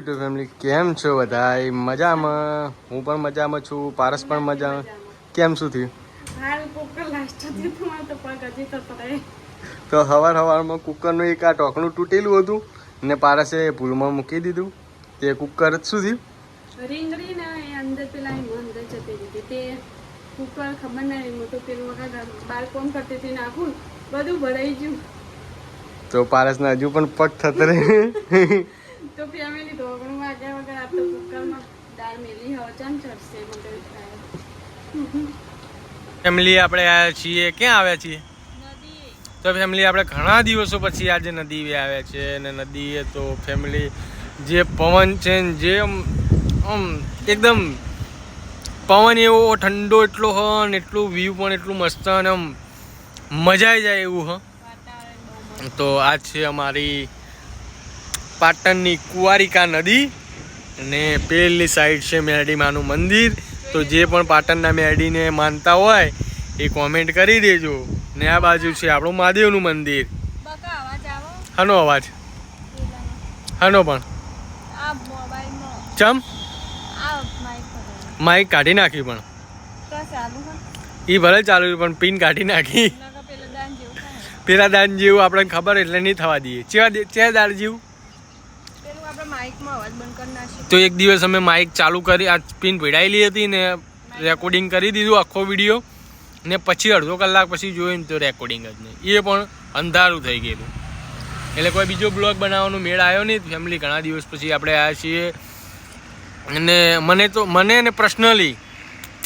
YouTube family કેમ છો બધા મજામાં? હું પણ મજામાં છું. પારસ પણ મજામાં. કેમ શું થયું? તો હવાર સવારમાં કુકરનું એક આ ટોકણું તૂટેલું હતું ને પારસે ભૂલમાં મૂકી દીધું. તે કુકર શું થયું? રીંગણી ને અંદર પેલા અંદર જતી હતી. તે કુકર ખબર નહીં મોટું પેલું વખત બાર કરતી હતી નાખું બધું ભરાઈ ગયું. તો પારસના હજુ પણ પગ થતરે તો ફેમિલી ધોગણું વાગ્યા વગર આ તો કુકરમાં દાળ મેલી. હવે ચામ ચડશે મગર થાય ફેમિલી આપણે આવ્યા છીએ. ક્યાં આવ્યા છીએ? તો ફેમિલી આપણે ઘણા દિવસો પછી આજે નદી આવ્યા છે અને નદીએ તો ફેમિલી જે પવન છે ને જે આમ આમ એકદમ પવન એવો ઠંડો એટલો હ ને એટલું વ્યૂ પણ એટલું મસ્ત અને આમ મજા આવી જાય એવું હ. તો આ છે અમારી પાટણની કુવારિકા નદી અને પેલી સાઈડ છે મેરડીમાનું મંદિર. તો જે પણ પાટણના મેરડીને માનતા હોય એ કોમેન્ટ કરી દેજો. ને આ બાજુ છે આપણું મહાદેવનું મંદિર. હાનો અવાજ. હાનો પણ. ચમ? માઇક કાઢી નાખી પણ. એ ભલે ચાલુ પણ પિન કાઢી નાખી. પેલા દાન જેવું આપણને ખબર એટલે નહીં થવા દઈએ. ચેવા ચેવા દાળ જેવું પેલું આપણે માઇકમાં અવાજ બંધ કરી નાખીએ તો એક દિવસ અમે માઇક ચાલુ કરી, આ પિન ભીડાયેલી હતી ને રેકોર્ડિંગ કરી દીધું આખો વીડિયો ને પછી અડધો કલાક પછી જોયું તો રેકોર્ડિંગ જ નહીં. એ પણ અંધારું થઈ ગયેલું. એટલે કોઈ બીજો બ્લોગ બનાવવાનો મેળ આવ્યો નહીં. ફેમિલી ઘણા દિવસ પછી આપણે આવ્યા છીએ. અને મને તો, મને ને પર્સનલી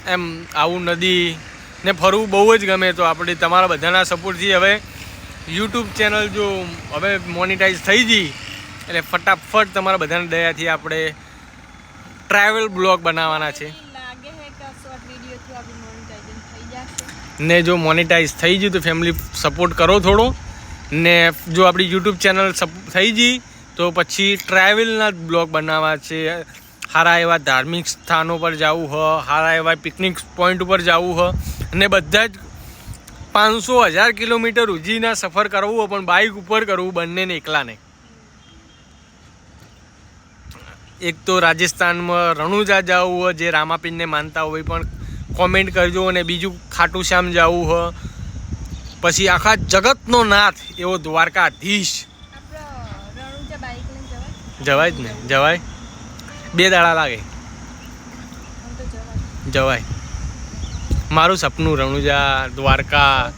એમ આવું નદી ને ફરવું બહુ જ ગમે. તો આપણે તમારા બધાના સપોર્ટથી હવે યુટ્યુબ ચેનલ જો હવે મોનિટાઈઝ થઈ ગઈ એટલે ફટાફટ તમારા બધાને દયાથી આપણે ટ્રાવેલ બ્લોગ બનાવવાના છે. ને જો મોનિટાઈઝ થઈ ગયું તો ફેમિલી સપોર્ટ કરો થોડો. ને જો આપણી યુટ્યુબ ચેનલ થઈ ગઈ તો પછી ટ્રાવેલના જ બ્લોગ બનાવવા છે. સારા એવા ધાર્મિક સ્થાનો પર જવું હ સારા એવા પિકનિક પોઈન્ટ ઉપર જવું હ. અને બધા જ પાંચસો હજાર કિલોમીટર ઉજીના સફર કરવું પણ બાઇક ઉપર કરવું બંનેને એકલાને. એક તો રાજસ્થાનમાં રણુજા જવું હોય જે રામાપીનને માનતા હોય પણ કોમેન્ટ કરજો અને બીજું ખાટુ શ્યામ જવું હોય પછી આખા જગતનો નાથ એવો દ્વારકાધીશ. જવાય જ ને, જવાય. બે દાડા લાગે. જવાય. મારું સપનું રણુજા, દ્વારકા.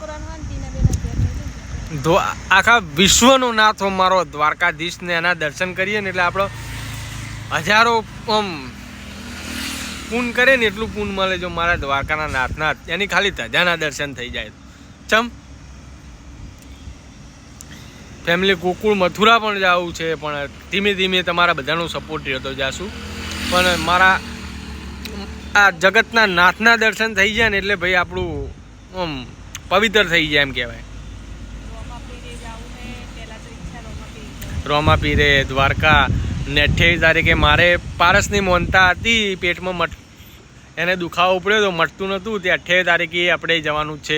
આખા વિશ્વનો નાથ હો મારો દ્વારકાધીશને, એના દર્શન કરીએ ને એટલે આપણો હજારો આમ પૂન કરે ને એટલું પૂન મળે જો મારા દ્વારકાના નાથનાથ. એની ખાલી ધજાના દર્શન થઈ જાય. ચમ. ફેમિલી ગોકુળ મથુરા પણ જવું છે પણ ધીમે ધીમે તમારા બધાનો સપોર્ટ રહેતો જાશું. પણ મારા આ જગતના નાથના દર્શન થઈ જાય ને એટલે ભાઈ આપણું આમ પવિત્ર થઈ જાય એમ કહેવાય. જવાની. રોમાપીરે દ્વારકા ને અઠ્યાવીસ તારીખે મારે પારસની મોનતા હતી પેટમાં મટ એને દુખાવો પડ્યો તો મટતું નહોતું. તે અઠ્યાવીસ તારીખે આપણે જવાનું છે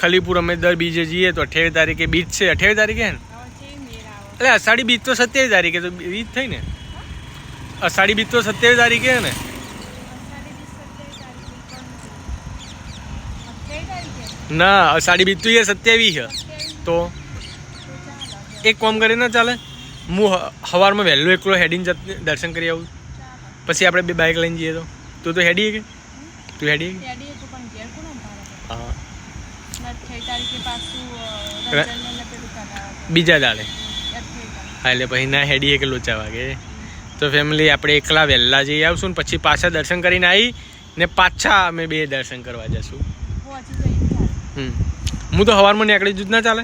ખલીપુર. અમે દર બીજે જઈએ તો અઠ્યાવીસ તારીખે બીચ છે. અઠ્યાવીસ તારીખે ને? એટલે અષાઢી બીજ તો સત્યાવીસ તારીખે તો બીજ થઈ ને? અષાઢી બીજ તો સત્યાવીસ તારીખે ને? ના અષાઢી બીજ તો એ સત્યાવીસ છે. તો? તો એક કોમ કરે ના ચાલે? હું સવારમાં વહેલું એકલો હેડીને જત દર્શન કરી આવું. પછી આપણે બે બાઇક લઈને જઈએ તો. તું તો હેડીએ કે? તું હેડી બીજા દાડે. હા એટલે પછી ના હેડીએ કે લોચા વાગે તો ફેમિલી આપણે એકલા વહેલા જઈ આવશું ને પછી પાછા દર્શન કરીને આવી ને પાછા અમે બે દર્શન કરવા જશું. હમ. હું તો સવારમાં નીકળી જ ના ચાલે.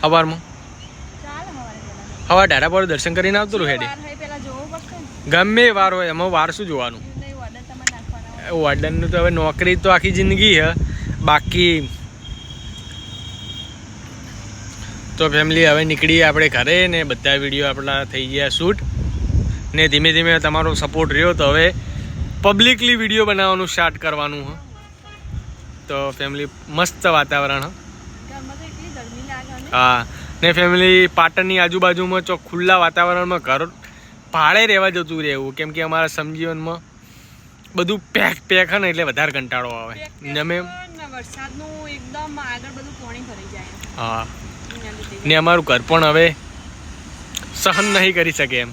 સવારમાં પહેલા ડાડા પર દર્શન કરીને આવતું રહું હેડી. ગમે વાર હોય એમાં વાર શું જોવાનું? નહીં ઓર્ડર તમારે નાખવાના હોય. વોર્ડનનું તો હવે નોકરી તો આખી જિંદગી હે બાકી તો ફેમિલી હવે નીકળીએ આપણે ઘરે ને બધા વીડિયો આપણા થઈ ગયા શૂટ ને ધીમે ધીમે તમારો સપોર્ટ રહ્યો તો હવે પબ્લિકલી વીડિયો બનાવવાનું સ્ટાર્ટ કરવાનું હ તો ફેમિલી મસ્ત વાતાવરણ હ. ને ફેમિલી પાટણની આજુબાજુમાં ચોક ખુલ્લા વાતાવરણમાં ઘર ભાડે રહેવા જતું રહેવું. કેમ કે અમારા સમજીવનમાં બધું પેક પેક હે ને એટલે વધારે કંટાળો આવે. ને અમે વરસાદનું એકદમ આગળ બધું પાણી ભરી જાય. હા. ને અમારું ઘર પણ હવે સહન નહીં કરી શકે એમ.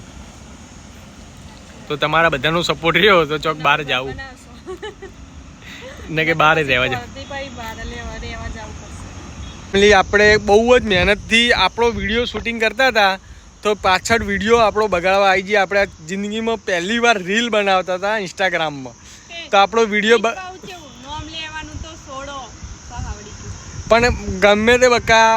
તો તમારા બધાનો સપોર્ટ રહ્યો તો ચોક બહાર જાવું. ને કે બહાર જ રહેવા જાવ ભાઈ બહાર લેવા રહેવા જવું પડશે ફેમિલી આપણે બહુ જ મહેનતથી આપણો વીડિયો શૂટિંગ કરતા હતા તો પાછળ વીડિયો આપણો બગાડવા આવી જઈએ. આપણે જિંદગીમાં પહેલી વાર રીલ બનાવતા હતા ઇન્સ્ટાગ્રામમાં તો આપણો વીડિયો પણ ગમે તે બકા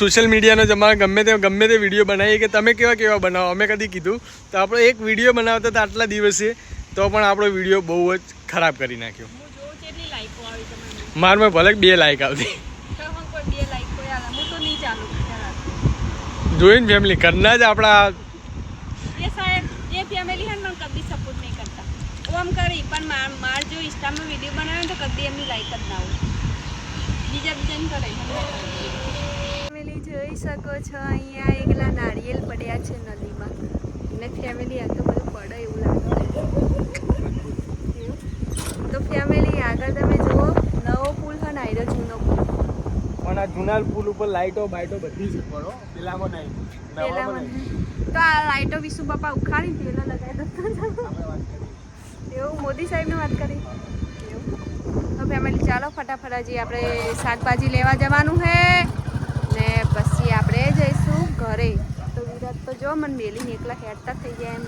સોશિયલ મીડિયાનો જમાનો ગમે તે ગમે તે વીડિયો બનાવીએ કે તમે કેવા કેવા બનાવો અમે કદી કીધું. તો આપણો એક વીડિયો બનાવતા હતા આટલા દિવસે તો પણ આપણો વીડિયો બહુ જ ખરાબ કરી નાખ્યો. મારમાં ભલે બે લાઈક આવતી તો હું કોઈ બે લાઈકો યાર હું તો નહીં ચાલુ કર્યા ફેમિલી કરના જ આપણા એ સાહેબ એ ફેમિલી હે ને મને કદી સપોર્ટ નહીં કરતા. હું આમ કરી પણ માર માર જો ઇન્સ્ટામાં વીડિયો બનાવે ને તો કદી એમની લાઈક જ ના હોય. બીજા બીજાને કરે. ફેમિલી જોઈ શકો છો અહીંયા એકલા નારિયેલ પડ્યા છે નદીમાં. ને ફેમિલી આ તો બધું પડે એવું લાગે તો ફેમિલી આગળ તમે જુઓ નવો પુલ છે ને આયરો જૂનો પુલ આ પુલ ઉપર લાઈટો બાઈટો બધી જ પડો પેલામાં નહીં. પેલામાં તો આ લાઈટો વિશુ બાપા ઉખાડી પેલા લગાવી દો. એવું મોદી સાહેબની વાત કરી. તો ફેમિલી ચાલો ફટાફટ હજી આપણે શાકભાજી લેવા જવાનું છે ને પછી આપણે જઈશું ઘરે. તો વિરાટ તો જો મને મેલીને એકલા હેડતા થઈ ગયા એમ